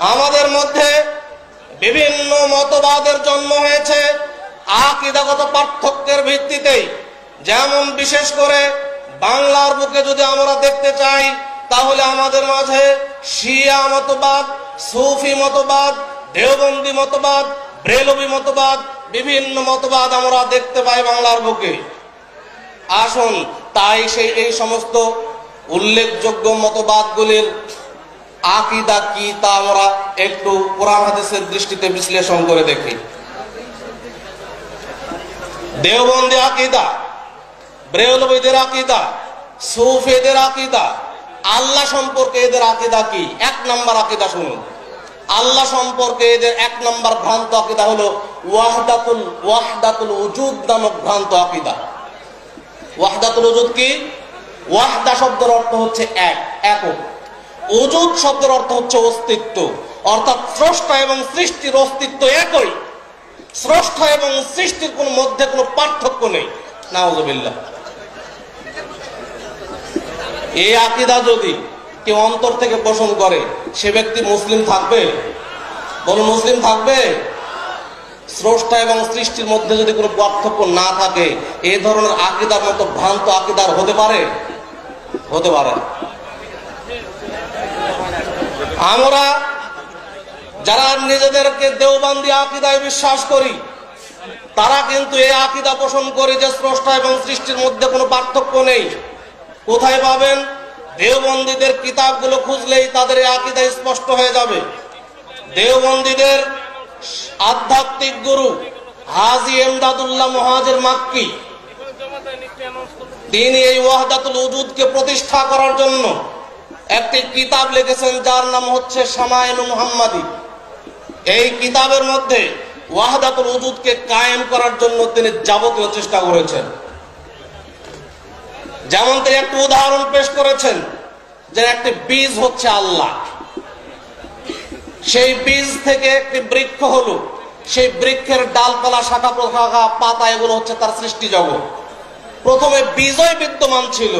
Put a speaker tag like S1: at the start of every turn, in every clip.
S1: আমাদের মধ্যে বিভিন্ন মতবাদের জন্ম হয়েছে, আকিদাগত পার্থক্যের ভিত্তিতেই। যেমন বিশেষ করে বাংলার বুকে যদি আমরা দেখতে চাই, তাহলে আমাদের মাঝে শিয়া মতবাদ, সুফি মতবাদ, দেওবন্দি মতবাদ, ব্রেলবি মতবাদ, বিভিন্ন মতবাদ আমরা দেখতে পাই বাংলার বুকে। আসুন, তাই সেই এই সমস্ত উল্লেখযোগ্য মতবাদগুলির আকিদা কি তা আমরা একটু কোরআন হাদিসের দৃষ্টিতে বিশ্লেষণ করে দেখি। দেওবন্দি আকিদা, ব্রেলবীদের আকিদা, সুফেদের আকিদা, আল্লাহ সম্পর্কে এদের আকিদা কি? এক নম্বর আকিদা শুনুন। আল্লাহ সম্পর্কে এদের এক নম্বর ভ্রান্ত আকিদা হলো ওয়াহদাতুল ওয়াহদাতুল উজুদ নামক ভ্রান্ত আকিদা। ওয়াহদাতুল উজুদ কি? ওয়াহদা শব্দের অর্থ হচ্ছে এক, একক। উজুদ শব্দের অর্থ হচ্ছে অস্তিত্ব। অর্থাৎ স্রষ্টা এবং সৃষ্টির অস্তিত্ব একই। স্রষ্টা এবং সৃষ্টির কোন মধ্যে কোনো পার্থক্য নেই। নাউজুবিল্লাহ। এই আকিদা যদি কেউ অন্তর থেকে পোষণ করে, সে ব্যক্তি মুসলিম থাকবে? বলুন মুসলিম থাকবে? স্রষ্টা এবং সৃষ্টির মধ্যে যদি কোনো পার্থক্য না থাকে এই ধরনের আকিদার মতো ভ্রান্ত আকিদার হতে পারে? হতে পারে আমরা যারা নিজেদেরকে দেওবান্দি আকিদায় বিশ্বাস করি, তারা কিন্তু এই আকিদা পোষণ করে যে স্রষ্টা এবং সৃষ্টির মধ্যে কোনো পার্থক্য নেই। কোথায় পাবেন? দেওবন্দীদের কিতাবগুলো খুঁজলেই তাদের এই আকিদা স্পষ্ট হয়ে যাবে। দেওবন্দীদের আধ্যাত্মিক গুরু হাজি এমদাদুল্লাহ মহাজের মাক্কি, তিনি এই ওয়াহদাতুল উজুদকে প্রতিষ্ঠা করার জন্য একটি কিতাব লিখেছেন যার নাম হচ্ছে সামায়ন মুহাম্মাদি। এই কিতাবের মধ্যে ওয়াহদাতুল উজুদকে কায়েম করার জন্য তিনি যাবতীয় চেষ্টা করেছেন। যেমন তিনি একটি উদাহরণ পেশ করেছেন যে একটি বীজ হচ্ছে আল্লাহ। সেই বীজ থেকে একটি বৃক্ষ হলো। সেই বৃক্ষের ডালপালা, শাখা প্রশাখা পাতা, এগুলো হচ্ছে তার সৃষ্টি জগৎ। প্রথমে বীজই বিদ্যমান ছিল।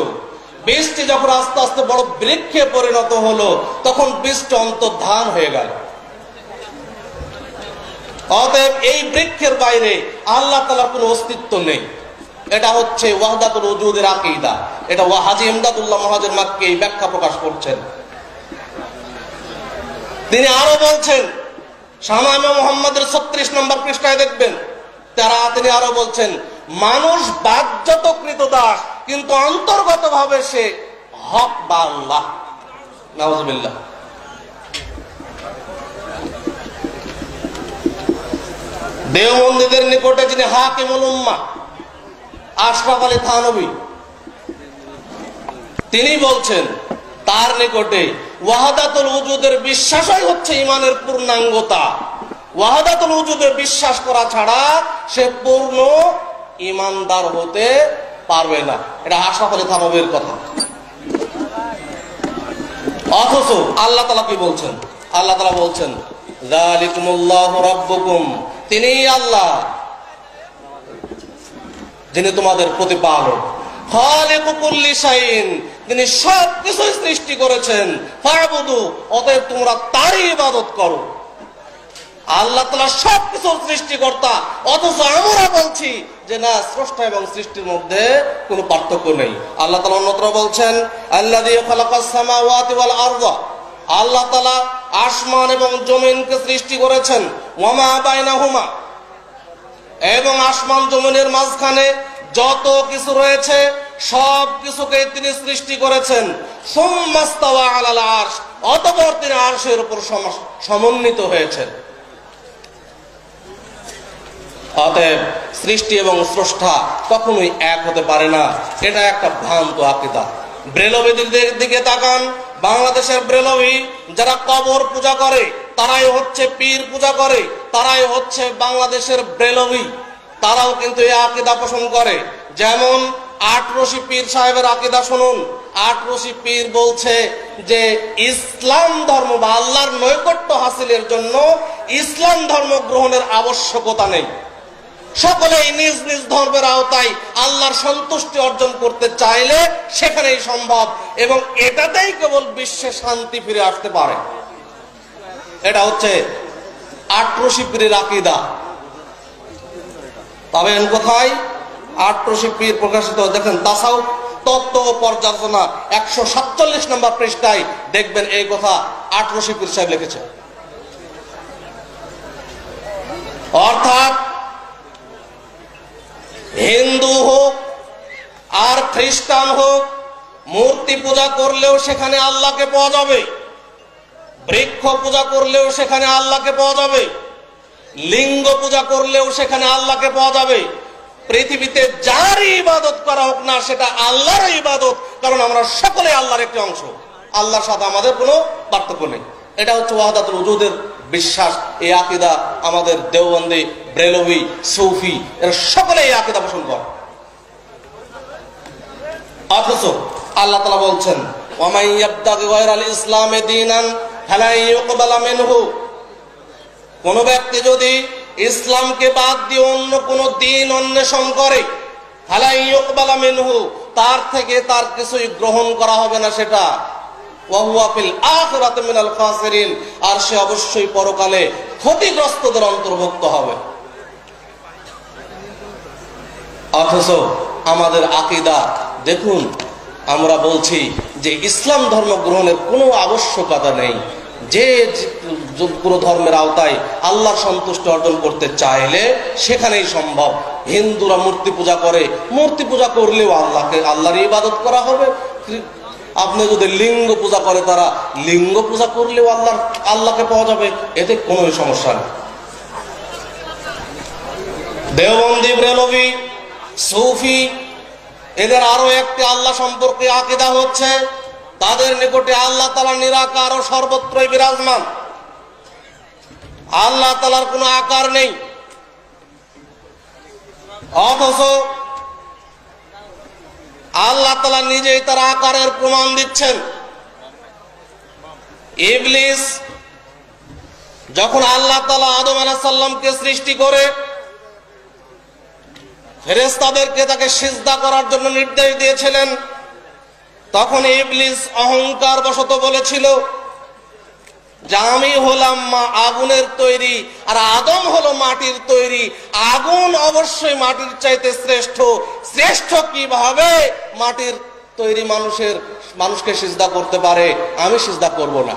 S1: বীজটি যখন আস্তে আস্তে বড় বৃক্ষে পরিণত হলো, তখন বীজটা অন্তর্ধান হয়ে গেল। অতএব এই বৃক্ষের বাইরে আল্লাহ তালার কোনো অস্তিত্ব নেই। এটা হচ্ছে ওয়াহদাতুল উজুদের আকিদা। এটা হাজি ইমদাদুল্লাহ মহাজের মাককে এই ব্যাখ্যা প্রকাশ করছেন। তিনি আরও বলছেন শামামা মোহাম্মদের ছত্রিশ নম্বর পৃষ্ঠায় দেখবেন, তারা তিনি আরও বলছেন, মানুষ বাধ্যত কৃত দাস কিন্তু অন্তর্গত ভাবে সে হক বা আল্লাহ। নাউজুবিল্লাহ। দেওবন্দীদের নিকটে যিনি হাকিমুল উম্মা, আশরাফ আলী থানবী, তিনি বলছেন, তার নিকটে ওয়াহাদাতুল উজুদের বিশ্বাসই হচ্ছে ইমানের পূর্ণাঙ্গতা। ওয়াহাদাতুল উজুদে বিশ্বাস করা ছাড়া সে পূর্ণ ইমানদার হতে পারবে না। এটা আলী থানবীর কথা। অথচ আল্লাহ তালা কি বলছেন? আল্লাহ তালা বলছেন তিনি আল্লাহ, যিনি তোমাদের প্রতিপালক। তিনি সব কিছু সৃষ্টি করেছেন। অতএব তোমরা তারই ইবাদত করো। আল্লাহ তালা সব কিছুর সৃষ্টিকর্তা, অথচ বলছি যে না, স্রষ্টা এবং সৃষ্টির মধ্যে কোনো পার্থক্য নেই। আল্লাহ তালা অন্যত্র বলছেন আল্লাহ দিয়ে আল্লাহ তালা আসমান এবং জমিনকে সৃষ্টি করেছেন, ওয়ামা বাইনা হুমা এবং আসমান জমিনের মাঝখানে যত কিছু রয়েছে, সব কিছুকে তিনি সৃষ্টি করেছেন। অতপর তিনি আরশের উপর সমন্বিত হয়েছেন। অতএব সৃষ্টি এবং স্রষ্টা কখনোই এক হতে পারে না। এটা একটা ভ্রান্ত আকিদা। ব্রেলবিদের দিকে তাকান। বাংলাদেশের ব্রেলবি যারা কবর পূজা করে, তারাই হচ্ছে পীর পূজা করে, তারাই হচ্ছে বাংলাদেশের ব্রেলবি। তারাও কিন্তু এই আকিদা পোষণ করে। যেমন আটরশি পীর সাহেবের আকিদা শুনুন। আটরশি পীর বলছে যে, ইসলাম ধর্ম বা আল্লাহর নৈকট্য হাসিলের জন্য ইসলাম ধর্ম গ্রহণের আবশ্যকতা নেই। সকলেই নিজ নিজ ধর্মের আওতায় আল্লাহর সন্তুষ্টি অর্জন করতে চাইলে সেখানেই সম্ভব এবং এটাতেই কেবল বিশ্বে শান্তি ফিরে আসতে পারে। এটা হচ্ছে আট্রসি পীরের আকিদা। পাবেন কোথায়? আট্রসি পীর প্রকাশিত, দেখেন তাসাউ তত্ত্ব ও পর্যালোচনা, একশো সাতচল্লিশ নম্বর পৃষ্ঠায় দেখবেন এই কথা আটরশি পীর সাহেব লিখেছে। অর্থাৎ হিন্দু হোক আর খ্রিস্টান হোক, মূর্তি পূজা করলেও সেখানে আল্লাহকে পাওয়া যাবে। বৃক্ষ পূজা করলেও সেখানে আল্লাহকে পাওয়া যাবে। লিঙ্গ পূজা করলেও সেখানে আল্লাহকে পাওয়া যাবে। পৃথিবীতে যার ইবাদত করা হোক না, সেটা আল্লাহর ইবাদত, কারণ আমরা সকলে আল্লাহর একটি অংশ। আল্লাহর সাথে আমাদের কোনো পার্থক্য নেই। এটা হচ্ছে ওয়াহাদাতুল উজুদের বিশ্বাস। এই আকিদা আমাদের দেওবন্দি ব্রেলভি সৌফি, এরা সকলে এই আকিদা পোষণ করে। অথচ আল্লাহ তালা বলছেন ইসলামে দীনান কোন ব্যক্তি যদি ইসলামকে বাদ দিয়ে অন্য কোন দিন অন্বেষণ করে তার থেকে তার কিছুই গ্রহণ করা হবে না সেটা। আর সে অবশ্যই পরকালে ক্ষতিগ্রস্তদের অন্তর্ভুক্ত হবে। অথচ আমাদের আকিদা দেখুন, আমরা বলছি যে ইসলাম ধর্ম গ্রহণের কোনো আবশ্যকতা নেই। যে কোনো ধর্মের আওতায় আল্লাহ সন্তুষ্ট অর্জন করতে চাইলে সেখানেই সম্ভব। হিন্দুরা মূর্তি পূজা করে, মূর্তি পূজা করলেও আল্লাহকে আল্লাহর ইবাদত করা হবে। আপনি যদি লিঙ্গ পূজা করে, তারা লিঙ্গ পূজা করলেও আল্লাহ আল্লাহকে পাওয়া যাবে, এতে কোনো সমস্যা নেই। দেওবন্দি ব্রেলভি সৌফি এদের আরও একটি আল্লাহ সম্পর্কে আকিদা হচ্ছে, তাদের নিকটে আল্লাহ তালা নিরাকার ও সর্বত্রই বিরাজমান। আল্লাহ তালার কোনো আকার নেই। অথচ আল্লাহ তালা নিজেই তার আকারের প্রমাণ দিচ্ছেন। ইবলিস যখন আল্লাহ তালা আদম আলাহাল্লামকে সৃষ্টি করে ফেরেস্তাদেরকে তাকে সিজদা করার জন্য নির্দেশ দিয়েছিলেন? তখন ইবলিস অহংকার বশত বলেছিল আমি হলাম মা আগুনের তৈরি আর আদম হলো মাটির তৈরি। আগুন অবশ্যই মাটির চাইতে শ্রেষ্ঠ। শ্রেষ্ঠ কীভাবে? মাটির তৈরি মানুষের, মানুষকে সিজদা করতে পারে। আমি সিজদা করব না।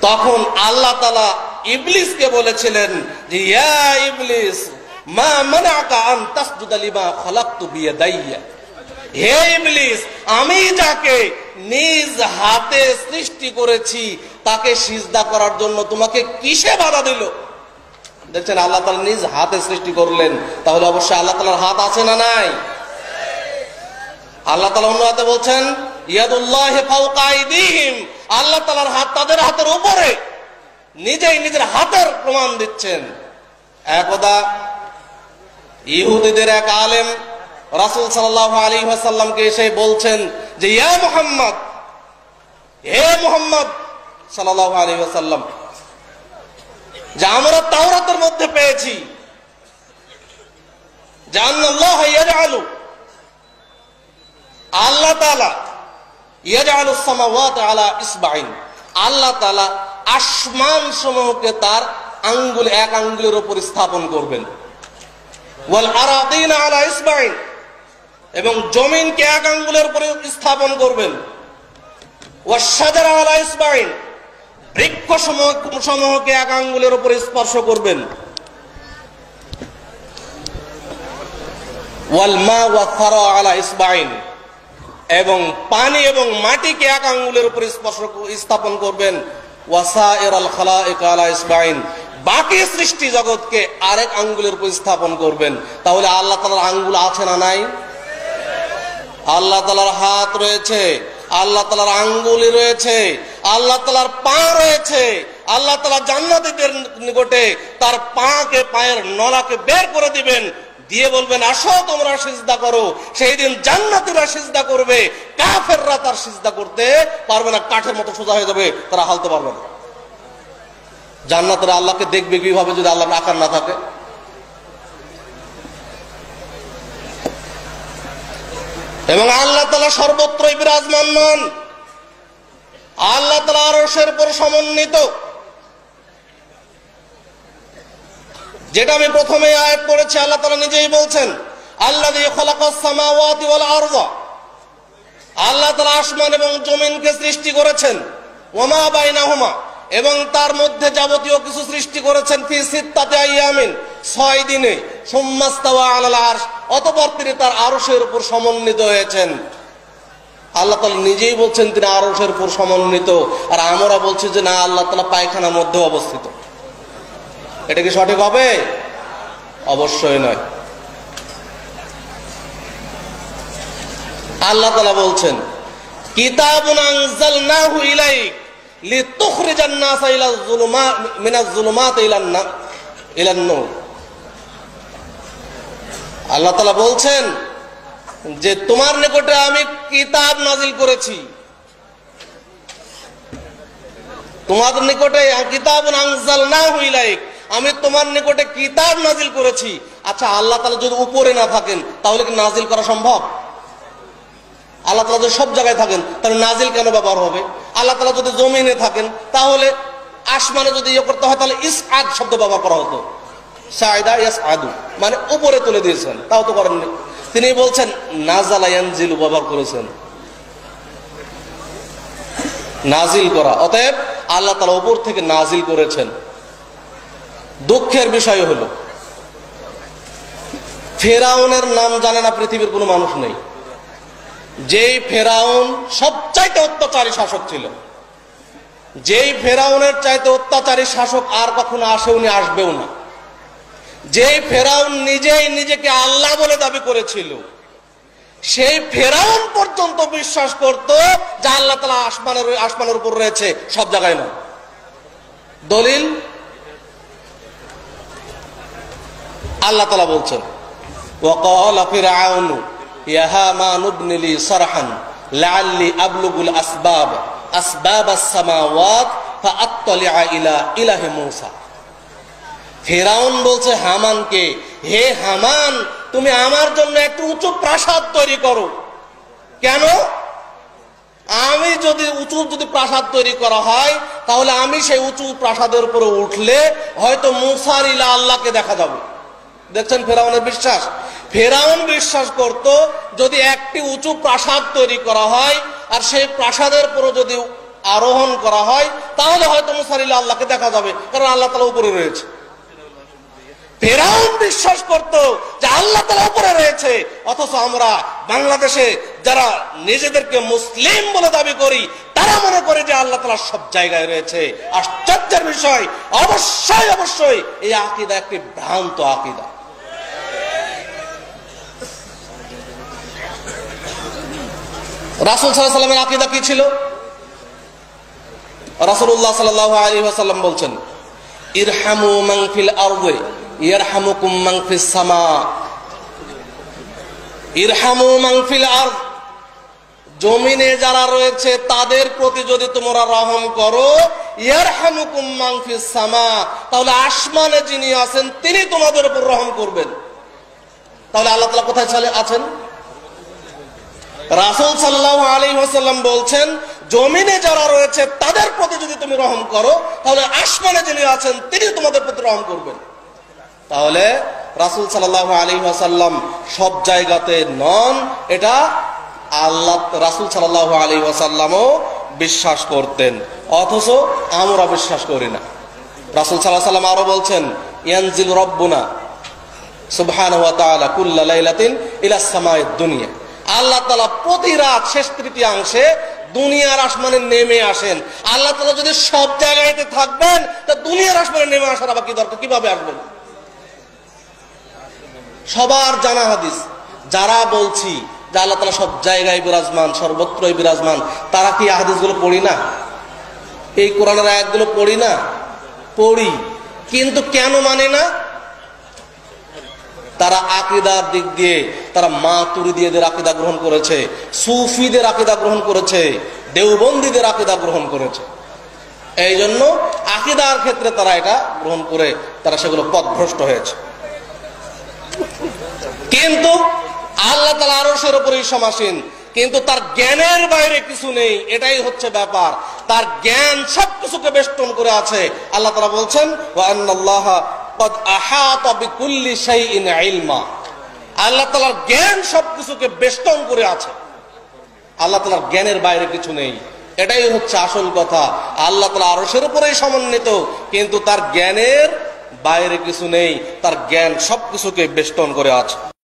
S1: তখন আল্লাহ তালা ইবলিসকে বলেছিলেন যে, ইয়া ইবলিস মা মানাকা আন তাসজুদা লিমা খালাকতু বিয়াদাইয়া। হে ইবলিস, আমি যাকে নিজ হাতে সৃষ্টি করেছি, তাকে সিজদা করার জন্য তোমাকে কিসে বাধা দিল? দেখছেন, আল্লাহ তালা নিজ হাতে সৃষ্টি করলেন, তাহলে অবশ্যই আল্লাহ তালার হাত আছে না নাই? আল্লাহ তালা অন্য হাতে বলছেন, ইয়াদুল্লাহ আল্লাহ তালার হাত তাদের হাতের উপরে। নিজেই নিজের হাতের প্রমাণ দিচ্ছেন। একদা ইহুদিদের এক আলেম রাসুল সাল্লাহ আলী সাল্লামকে এসে বলছেন যে, ইয়া মোহাম্মদ, হে মোহাম্মদ সাল্লাহ আলী সাল্লাম যে আমরা তাওরাতের মধ্যে পেয়েছি আল্লাহ আল্লাহ আসমান সমূহকে তার আঙ্গুল এক আঙ্গুলের উপর স্থাপন করবেন। ওয়াল আরাদিন আলা এবং জমিনকে এক আঙ্গুলের উপরে স্থাপন করবেন। ওয়াসাজার আলা ইসবাইন বৃক্ষ সমূহকে এক আঙ্গুলের উপরে স্পর্শ করবেন। আলা এবং পানি এবং মাটিকে এক আঙ্গুলের উপরে স্পর্শ স্থাপন করবেন। আল খালাইক আলা ইসবাইন বাকি সৃষ্টি জগৎকে আরেক আঙ্গুলের উপর স্থাপন করবেন। তাহলে আল্লাহ তালার আঙ্গুল আছে না নাই? আল্লাহ তালার হাত রয়েছে, আল্লাহ তালার আঙ্গুলি রয়েছে, আল্লাহ তালার পা রয়েছে, আল্লাহ তালা জান্নাতিদের নিকটে তার পাকে, পায়ের নলাকে বের করে দিবেন। দিয়ে বলবেন, আসো তোমরা সিজদা করো। সেই দিন জান্নাতিরা সিজদা করবে, কাফেররা তার সিজদা করতে পারবে না, কাঠের মতো সোজা হয়ে যাবে, তারা হালতে পারবে না। জান্নাতরা আল্লাহকে দেখবে কীভাবে যদি আল্লাহর আকার না থাকে? এবং আল্লাহ তালা সর্বত্রই বিরাজমান নন। আল্লাহ তালা আরসের পর সমন্বিত। যেটা আমি প্রথমে আয়াত করেছি আল্লাহ তালা নিজেই বলছেন আল্লাহ দিয়ে খোলাকামাওয়াতি ওয়াল আরদা। আল্লাহ তালা আসমান এবং জমিনকে সৃষ্টি করেছেন। ওমা বাইনা হুমা এবং তার মধ্যে যাবতীয় কিছু সৃষ্টি করেছেন ফি সিত্তাতে আইয়ামিন, ছয় দিনে। সুম্মাস্তাওয়া আলাল আরশ। অতঃপর তিনি তার আরশের উপর সমন্বিত হয়েছেন। আল্লাহ তালা নিজেই বলছেন তিনি আরশের উপর সমন্বিত। আর আমরা বলছি যে না, আল্লাহ তালা পায়খানার মধ্যে অবস্থিত। এটা কি সঠিক হবে? অবশ্যই নয়। আল্লাহ তালা বলছেন আনজালনাহু ইলাইক। আল্লাহ তালা বলছেন যে, তোমার নিকটে আমি কিতাব নাজিল করেছি। তোমাদের নিকটে কিতাব না হইলাইক আমি তোমার নিকটে কিতাব নাজিল করেছি। আচ্ছা আল্লাহ তালা যদি উপরে না থাকেন, তাহলে কি নাজিল করা সম্ভব? আল্লাহ তালা যদি সব জায়গায় থাকেন, তাহলে নাজিল কেন ব্যবহার হবে? আল্লাহ তালা যদি জমিনে থাকেন, তাহলে আসমানে যদি ইয়ে করতে হয়, তাহলে ইস আদ শব্দ ব্যবহার করা হতো। সায়দা ইয়াস আদু মানে উপরে তুলে দিয়েছেন, তাও তো করেননি। তিনি বলছেন, নাজালা ইয়ানজিলু ব্যবহার করেছেন। নাজিল করা। অতএব আল্লাহ তালা উপর থেকে নাজিল করেছেন। দুঃখের বিষয় হলো, ফেরাউনের নাম জানে না পৃথিবীর কোনো মানুষ নেই। যেই ফেরাউন সবচাইতে অত্যাচারী শাসক ছিল, যেই ফেরাউনের চাইতে অত্যাচারী শাসক আর কখনো আসে উনি আসবেও না। যেই ফেরাউন নিজেই নিজেকে আল্লাহ বলে দাবি করেছিল, সেই ফেরাউন পর্যন্ত বিশ্বাস করত যে আল্লাহ তালা আসমানের আসমানের উপর রয়েছে, সব জায়গায় না দলিল? আল্লাহ তালা বলছেন ফেরাউন বলছে হামানকে হে হামান, তুমি আমার জন্য একটু উঁচু প্রাসাদ তৈরি করো। কেন? আমি যদি উঁচু, যদি প্রাসাদ তৈরি করা হয়, তাহলে আমি সেই উঁচু প্রাসাদের উপরে উঠলে হয়তো মুসার ইলা আল্লাহকে দেখা যাবে। দেখছেন ফেরাউনের বিশ্বাস? ফেরাউন বিশ্বাস করত, যদি একটি উঁচু প্রাসাদ তৈরি করা হয়, আর সেই প্রাসাদের উপরে যদি আরোহণ করা হয়, তাহলে হয়তো মুসারিল্লা আল্লাহকে দেখা যাবে, কারণ আল্লাহ তালা উপরে রয়েছে। ফেরাউন বিশ্বাস করত যে আল্লাহ তালা উপরে রয়েছে, অথচ আমরা বাংলাদেশে যারা নিজেদেরকে মুসলিম বলে দাবি করি, তারা মনে করে যে আল্লাহ তালা সব জায়গায় রয়েছে। আশ্চর্যের বিষয়, অবশ্যই অবশ্যই, এই আকিদা একটি ভ্রান্ত আকিদা। রাসুল সাল্লাহ সাল্লামের আকিদা কি ছিল? রাসুল্লাহ সাল্লাহ আলী আসাল্লাম বলছেন, ইরহামু মাংফিল আরদে, ইয়ারহামুকুম মাংফিস সামা। ইরহামু মাংফিল আরদ, জমিনে যারা রয়েছে তাদের প্রতি যদি তোমরা রহম করো, ইয়ারহামুকুম মাংফিস সামা। তাহলে আসমানে যিনি আছেন, তিনি তোমাদের উপর রহম করবেন। তাহলে আল্লাহ তালা কোথায় চলে আছেন? রাসুল সাল্লাহ আলী ওয়াসাল্লাম বলছেন, জমিনে যারা রয়েছে, তাদের প্রতি যদি তুমি রহম করো, তাহলে আসমানে যিনি আছেন, তিনি তোমাদের প্রতি রহম করবেন। তাহলে রাসুল সাল্লাহ আলী ওয়াসাল্লাম সব জায়গাতে নন, এটা আল্লাহ, রাসুল সাল্লাহ আলী ওয়াসাল্লামও বিশ্বাস করতেন, অথচ আমরা বিশ্বাস করি না। রাসুল সাল্লাহ সাল্লাম আরও বলছেন, ইয়ানজিল রব্বুনা সুবহান ওয়া তাআলা কুল্লা লাইলাতিন ইলা সামায়েদ দুনিয়া। আল্লাহ তালা প্রতি রাত শেষ তৃতীয়াংশে দুনিয়ার আসমানে নেমে আসেন। আল্লাহ তালা যদি সব জায়গাতে থাকবেন, তা দুনিয়ার আসমানে নেমে আসার আবার কি দরকার? কীভাবে আসবেন? সবার জানা হাদিস। যারা বলছি যে আল্লাহ তালা সব জায়গায় বিরাজমান, সর্বত্রই বিরাজমান, তারা কি হাদিসগুলো পড়ি না? এই কোরআনের আয়াতগুলো পড়ি না? পড়ি। কিন্তু কেন মানে না? তারা আকিদার দিক দিয়ে তারা মা তুরিদিয়েদের আকিদা গ্রহণ করেছে, সুফিদের আকিদা গ্রহণ করেছে, দেওবন্দীদের আকিদা গ্রহণ করেছে। এই জন্য আকিদার ক্ষেত্রে তারা এটা গ্রহণ করে, তারা সেগুলো পথভ্রষ্ট হয়েছে। কিন্তু আল্লাহ তালা আরসের উপরেই সমাসীন, কিন্তু তার জ্ঞানের বাইরে কিছু নেই, এটাই হচ্ছে ব্যাপার। তার জ্ঞান সবকিছুকে বেষ্টন করে আছে। আল্লাহ তারা বলছেন কদ আহাতা বিকুল্লি শাইইন ইলমা। আল্লাহ তাআলার জ্ঞান সবকিছুকে বেষ্টন করে আছে। আল্লাহ তালার জ্ঞানের বাইরে কিছু নেই। এটাই হচ্ছে আসল কথা। আল্লাহ তালা আরসের উপরেই সমন্বিত, কিন্তু তার জ্ঞানের বাইরে কিছু নেই। তার জ্ঞান সবকিছুকে বেষ্টন করে আছে।